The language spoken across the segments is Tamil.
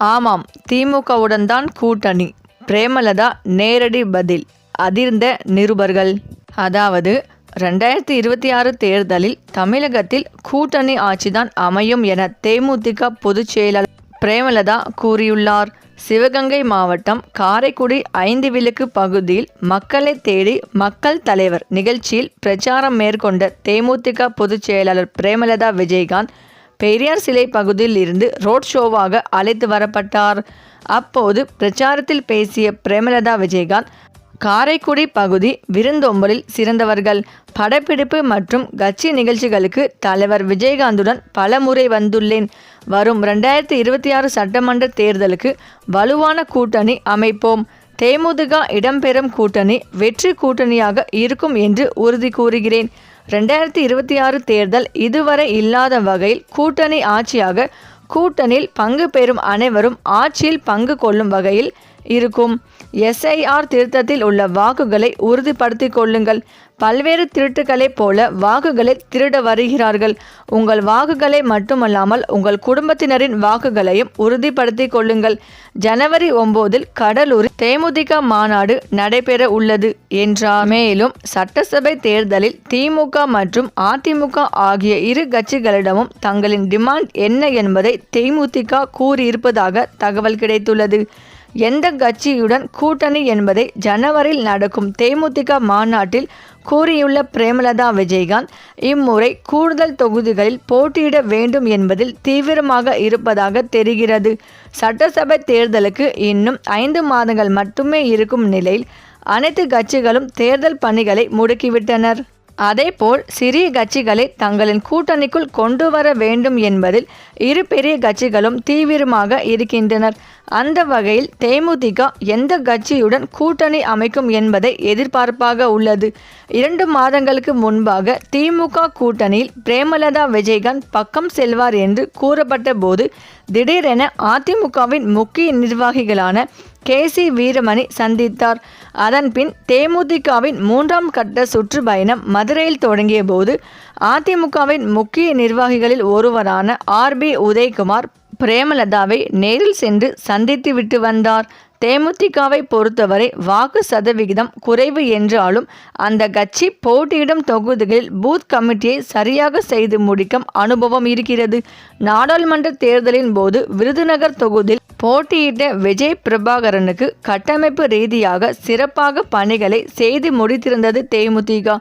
ஆமாம் திமுகவுடன் தான் கூட்டணி. பிரேமலதா நேரடி பதில் அதிர்ந்த நிருபர்கள். அதாவது ரெண்டாயிரத்தி இருபத்தி ஆறு தேர்தலில் தமிழகத்தில் கூட்டணி ஆட்சிதான் அமையும் என தேமுதிக பொதுச் செயலாளர் பிரேமலதா கூறியுள்ளார். சிவகங்கை மாவட்டம் காரைக்குடி ஐந்து விளக்கு பகுதியில் மக்களை தேடி மக்கள் தலைவர் நிகழ்ச்சியில் பிரச்சாரம் மேற்கொண்ட தேமுதிக பொதுச் செயலாளர் பிரேமலதா விஜயகாந்த் பெரியார் சிலை பகுதியில் இருந்து ரோட் ஷோவாக அழைத்து வரப்பட்டார். அப்போது பிரச்சாரத்தில் பேசிய பிரேமலதா விஜயகாந்த் காரைக்குடி பகுதி விருந்தோம்பலில் சிறந்தவர்கள். படப்பிடிப்பு மற்றும் கட்சி நிகழ்ச்சிகளுக்கு தலைவர் விஜயகாந்துடன் பலமுறை வந்துள்ளேன். வரும் ரெண்டாயிரத்தி இருபத்தி ஆறு சட்டமன்ற தேர்தலுக்கு வலுவான கூட்டணி அமைப்போம். தேமுதிக இடம்பெறும் கூட்டணி வெற்றி கூட்டணியாக இருக்கும் என்று உறுதி கூறுகிறேன். ரெண்டாயிரத்தி இருபத்தி ஆறு தேர்தல் இதுவரை இல்லாத வகையில் கூட்டணி ஆட்சியாக கூட்டணியில் பங்கு பெறும் அனைவரும் ஆட்சியில் பங்கு கொள்ளும் வகையில் இருக்கும். எஸ்ஐஆர் திருத்தத்தில் உள்ள வாக்குகளை உறுதிப்படுத்திக் கொள்ளுங்கள். பல்வேறு திருட்டுகளைப் போல வாக்குகளை திருட வருகிறார்கள். உங்கள் வாக்குகளை மட்டுமல்லாமல் உங்கள் குடும்பத்தினரின் வாக்குகளையும் உறுதிப்படுத்திக் கொள்ளுங்கள். ஜனவரி ஒன்பதில் கடலூரில் தேமுதிக மாநாடு நடைபெற உள்ளது என்றார். மேலும் சட்டசபை தேர்தலில் திமுக மற்றும் அதிமுக ஆகிய இரு கட்சிகளிடமும் தங்களின் டிமாண்ட் என்ன என்பதை தேமுதிக கூறியிருப்பதாக தகவல் கிடைத்துள்ளது. எந்த கட்சியுடன் கூட்டணி என்பதை ஜனவரியில் நடக்கும் தேமுதிக மாநாட்டில் கூறியுள்ள பிரேமலதா விஜயகாந்த் இம்முறை கூடுதல் தொகுதிகளில் போட்டியிட வேண்டும் என்பதில் தீவிரமாக இருப்பதாக தெரிகிறது. சட்டசபை தேர்தலுக்கு இன்னும் ஐந்து மாதங்கள் மட்டுமே இருக்கும் நிலையில் அனைத்து கட்சிகளும் தேர்தல் பணிகளை முடுக்கிவிட்டனர். அதேபோல் சிறிய கட்சிகளை தங்களின் கூட்டணிக்குள் கொண்டு வர வேண்டும் என்பதில் இரு பெரிய கட்சிகளும் தீவிரமாக இருக்கின்றனர். அந்த வகையில் தேமுதிக எந்த கட்சியுடன் கூட்டணி அமைக்கும் என்பதை எதிர்பார்ப்பாக உள்ளது. இரண்டு மாதங்களுக்கு முன்பாக திமுக கூட்டணியில் பிரேமலதா விஜயகாந்த் பக்கம் செல்வார் என்று கூறப்பட்ட போது திடீரென அதிமுகவின் முக்கிய நிர்வாகிகளான கே சி வீரமணி சந்தித்தார். அதன்பின் தேமுதிகவின் மூன்றாம் கட்ட சுற்றுப்பயணம் மதுரையில் தொடங்கிய போது அதிமுகவின் முக்கிய நிர்வாகிகளில் ஒருவரான ஆர் பி உதயகுமார் பிரேமலதாவை நேரில் சென்று சந்தித்து விட்டு வந்தார். தேமுதிகவை பொறுத்தவரை வாக்கு சதவிகிதம் குறைவு என்றாலும் அந்த கட்சி போட்டியிடும் தொகுதிகளில் பூத் கமிட்டியை சரியாக செய்து முடிக்கும் அனுபவம் இருக்கிறது. நாடாளுமன்ற தேர்தலின் போது விருதுநகர் தொகுதியில் போட்டியிட்ட விஜய் பிரபாகரனுக்கு கட்டமைப்பு ரீதியாக சிறப்பாக பணிகளை செய்து முடித்திருந்தது தேமுதிக.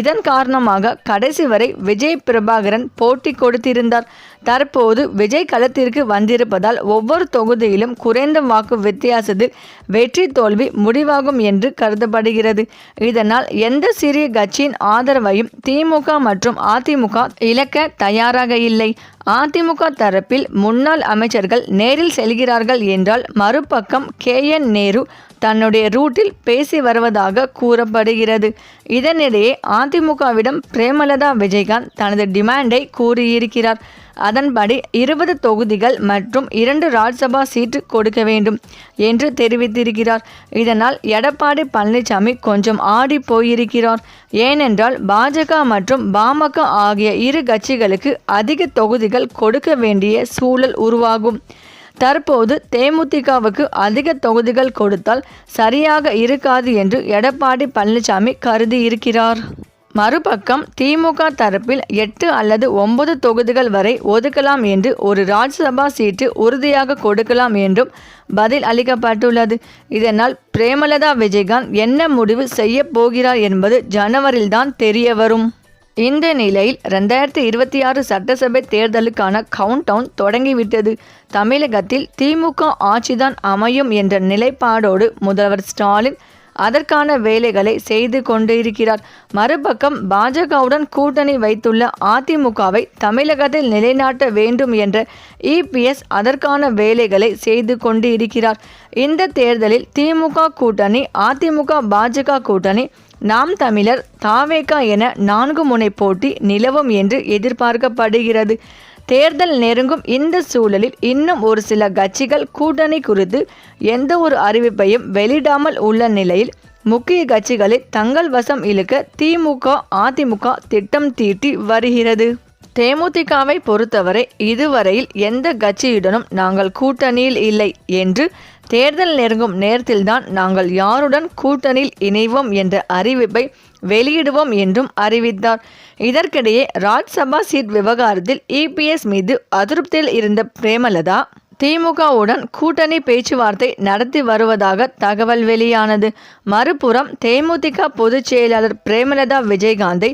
இதன் காரணமாக கடைசி வரை விஜய் பிரபாகரன் போட்டி கொடுத்திருந்தார். தற்போது விஜய் களத்திற்கு வந்திருப்பதால் ஒவ்வொரு தொகுதியிலும் குறைந்த வாக்கு வித்தியாசத்தில் வெற்றி தோல்வி முடிவாகும் என்று கருதப்படுகிறது. இதனால் எந்த சிறிய கட்சியின் ஆதரவையும் திமுக மற்றும் அதிமுக இழக்க தயாராக இல்லை. அதிமுக தரப்பில் முன்னாள் அமைச்சர்கள் நேரில் செல்கிறார்கள் என்றால் மறுபக்கம் கே. என். நேரு தன்னுடைய ரூட்டில் பேசி வருவதாக கூறப்படுகிறது. இதனிடையே அதிமுகவிடம் பிரேமலதா விஜயகாந்த் தனது டிமாண்டை கூறியிருக்கிறார். அதன்படி இருபது தொகுதிகள் மற்றும் இரண்டு ராஜ்சபா சீட்டு கொடுக்க வேண்டும் என்று தெரிவித்திருக்கிறார். இதனால் எடப்பாடி பழனிசாமி கொஞ்சம் ஆடி போயிருக்கிறார். ஏனென்றால் பாஜக மற்றும் பாமக ஆகிய இரு கட்சிகளுக்கு அதிக தொகுதிகள் கொடுக்க வேண்டிய சூழல் உருவாகும். தற்போது தேமுதிகவுக்கு அதிக தொகுதிகள் கொடுத்தால் சரியாக இருக்காது என்று எடப்பாடி பழனிசாமி கருதி இருக்கிறார் மறுபக்கம் திமுக தரப்பில் எட்டு அல்லது ஒன்பது தொகுதிகள் வரை ஒதுக்கலாம் என்று ஒரு ராஜ்யசபா சீட்டு உறுதியாக கொடுக்கலாம் என்றும் பதில் அளிக்கப்பட்டுள்ளது. இதனால் பிரேமலதா விஜயகாந்த் என்ன முடிவு செய்ய போகிறார் என்பது ஜனவரியில்தான் தெரிய வரும் இந்த நிலையில் ரெண்டாயிரத்தி இருபத்தி ஆறு சட்டசபை தேர்தலுக்கான கவுண்டவுன் தொடங்கிவிட்டது. தமிழகத்தில் திமுக ஆட்சிதான் அமையும் என்ற நிலைப்பாடோடு முதல்வர் ஸ்டாலின் அதற்கான வேலைகளை செய்து கொண்டிருக்கிறார். மறுபக்கம் பாஜகவுடன் கூட்டணி வைத்துள்ள அதிமுகவை தமிழகத்தில் நிலைநாட்ட வேண்டும் என்ற இபிஎஸ் அதற்கான வேலைகளை செய்து கொண்டு இருக்கிறார் இந்த தேர்தலில் திமுக கூட்டணி அதிமுக பாஜக கூட்டணி நாம் தமிழர் தாவேகா என நான்கு முனை போட்டி நிலவும் என்று எதிர்பார்க்கப்படுகிறது. தேர்தல் நெருங்கும் இந்த சூழலில் இன்னும் ஒரு சில கட்சிகள் கூட்டணி குறித்து எந்த ஒரு அறிவிப்பையும் வெளியிடாமல் உள்ள நிலையில் முக்கிய கட்சிகளை தங்கள் வசம் இழுக்க திமுக அதிமுக திட்டம் தீட்டி வருகிறது. தேமுதிகவை பொறுத்தவரை இதுவரையில் எந்த கட்சியுடனும் நாங்கள் கூட்டணியில் இல்லை என்று தேர்தல் நெருங்கும் நேரத்தில்தான் நாங்கள் யாருடன் கூட்டணியில் இணைவோம் என்ற அறிவிப்பை வெளியிடுவோம் என்றும் அறிவித்தார். இதற்கிடையே ராஜ்சபா சீட் விவகாரத்தில் இபிஎஸ் மீது அதிருப்தியில் இருந்த பிரேமலதா திமுகவுடன் கூட்டணி பேச்சுவார்த்தை நடத்தி வருவதாக தகவல் வெளியானது. மறுபுறம் தேமுதிக பொதுச் செயலாளர் பிரேமலதா விஜயகாந்தை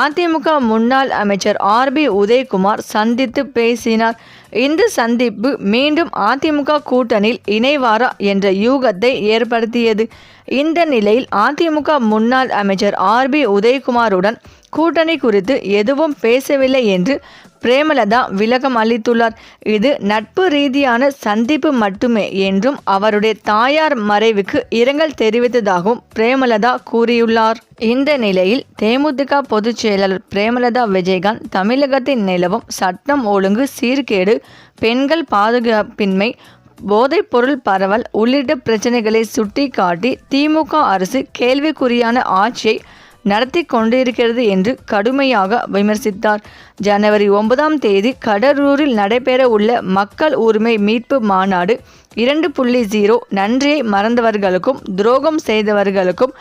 அதிமுக முன்னாள் அமைச்சர் ஆர் பி உதயகுமார் சந்தித்து பேசினார். இந்த சந்திப்பு மீண்டும் அதிமுக கூட்டணியில் இணைவாரா என்ற யூகத்தை ஏற்படுத்தியது. இந்த நிலையில் அதிமுக முன்னாள் அமைச்சர் ஆர் பி உதயகுமாருடன் கூட்டணி குறித்து எதுவும் பேசவில்லை என்று பிரேமலதா விளக்கம் அளித்துள்ளார். இது நட்பு ரீதியான சந்திப்பு மட்டுமே என்றும் அவருடைய தாயார் மறைவுக்கு இரங்கல் தெரிவித்ததாகவும் பிரேமலதா கூறியுள்ளார். இந்த நிலையில் தேமுதிக பொதுச் செயலாளர் பிரேமலதா விஜயகாந்த் தமிழகத்தின் நிலவும் சட்டம் ஒழுங்கு சீர்கேடு பெண்கள் பாதுகாப்பின்மை போதைப்பொருள் பரவல் உள்ளிட்ட பிரச்சனைகளை சுட்டிக்காட்டி திமுக அரசு கேள்விக்குறியான ஆட்சியை நடத்தி கொண்டிருக்கிறது என்று கடுமையாக விமர்சித்தார். ஜனவரி ஒன்பதாம் தேதி கடலூரில் நடைபெற உள்ள மக்கள் உரிமை மீட்பு மாநாடு இரண்டு புள்ளி ஜீரோ நன்றியை மறந்தவர்களுக்கும் துரோகம் செய்தவர்களுக்கும்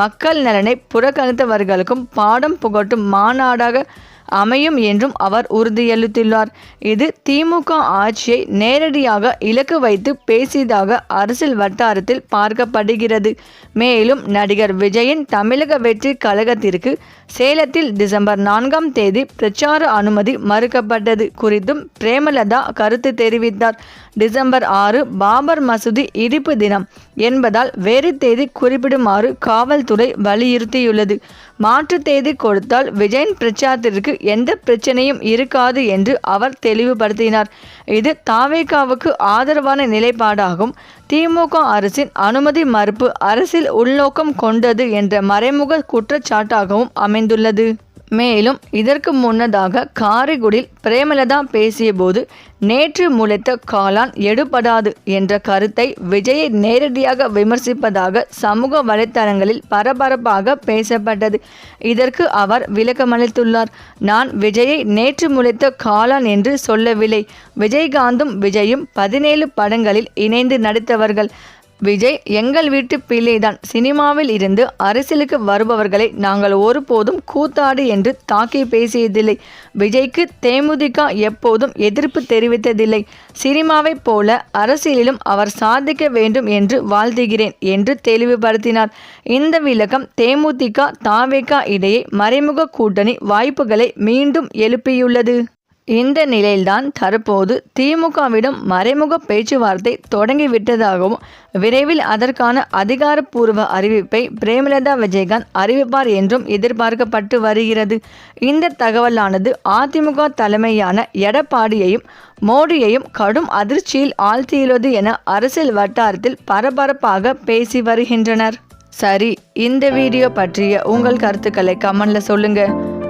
மக்கள் நலனை புறக்கணித்தவர்களுக்கும் பாடம் புகட்டும் மாநாடாக அமையும் என்றும் அவர் உறுதியளித்துள்ளார். இது திமுக ஆட்சியை நேரடியாக இலக்கு வைத்து பேசியதாக அரசியல் வட்டாரத்தில் பார்க்கப்படுகிறது. மேலும் நடிகர் விஜயின் தமிழக வெற்றி கழகத்திற்கு சேலத்தில் டிசம்பர் நான்காம் தேதி பிரச்சார அனுமதி மறுக்கப்பட்டது குறித்தும் பிரேமலதா கருத்து தெரிவித்தார். டிசம்பர் ஆறு பாபர் மசூதி இடிப்பு தினம் என்பதால் வேறு தேதி குறிப்பிடுமாறு காவல்துறை வலியுறுத்தியுள்ளது. மாற்று தேதி கொடுத்தால் விஜயன் பிரச்சாரத்திற்கு எந்த பிரச்சனையும் இருக்காது என்று அவர் தெளிவுபடுத்தினார். இது தாவேகாவுக்கு ஆதரவான நிலைப்பாடாகும். திமுக அரசின் அனுமதி மறுப்பு அரசில் உள்நோக்கம் கொண்டது என்ற மறைமுக குற்றச்சாட்டாகவும் அமைந்துள்ளது. மேலும் இதற்கு முன்னதாக காரைக்குடியில் பிரேமலதா பேசியபோது நேற்று முளைத்த காளான் எடுபடாது என்ற கருத்தை விஜயை நேரடியாக விமர்சிப்பதாக சமூக வலைத்தளங்களில் பரபரப்பாக பேசப்பட்டது. இதற்கு அவர் விளக்கமளித்துள்ளார். நான் விஜயை நேற்று முளைத்த காளான் என்று சொல்லவில்லை. விஜயகாந்தும் விஜயும் பதினேழு படங்களில் இணைந்து நடித்தவர்கள். விஜய் எங்கள் வீட்டு பிள்ளைதான். சினிமாவில் இருந்து அரசியலுக்கு வருபவர்களை நாங்கள் ஒருபோதும் கூத்தாடு என்று தாக்கி பேசியதில்லை. விஜய்க்கு தேமுதிக எப்போதும் எதிர்ப்பு தெரிவித்ததில்லை. சினிமாவைப் போல அரசியலிலும் அவர் சாதிக்க வேண்டும் என்று வாழ்த்துகிறேன் என்று தெளிவுபடுத்தினார். இந்த விளக்கம் தேமுதிக தாவேகா இடையே மறைமுக கூட்டணி வாய்ப்புகளை மீண்டும் எழுப்பியுள்ளது. இந்த நிலையில்தான் தற்போது திமுகவிடம் மறைமுக பேச்சுவார்த்தை தொடங்கிவிட்டதாகவும் விரைவில் அதற்கான அதிகாரப்பூர்வ அறிவிப்பை பிரேமலதா விஜயகாந்த் அறிவிப்பார் என்றும் எதிர்பார்க்கப்பட்டு வருகிறது. இந்த தகவலானது அதிமுக தலைமையான எடப்பாடியையும் மோடியையும் கடும் அதிர்ச்சியில் ஆழ்த்தியுள்ளது என அரசியல் வட்டாரத்தில் பரபரப்பாக பேசி வருகின்றனர். சரி இந்த வீடியோ பற்றிய உங்கள் கருத்துக்களை கமெண்ட்ல சொல்லுங்கள்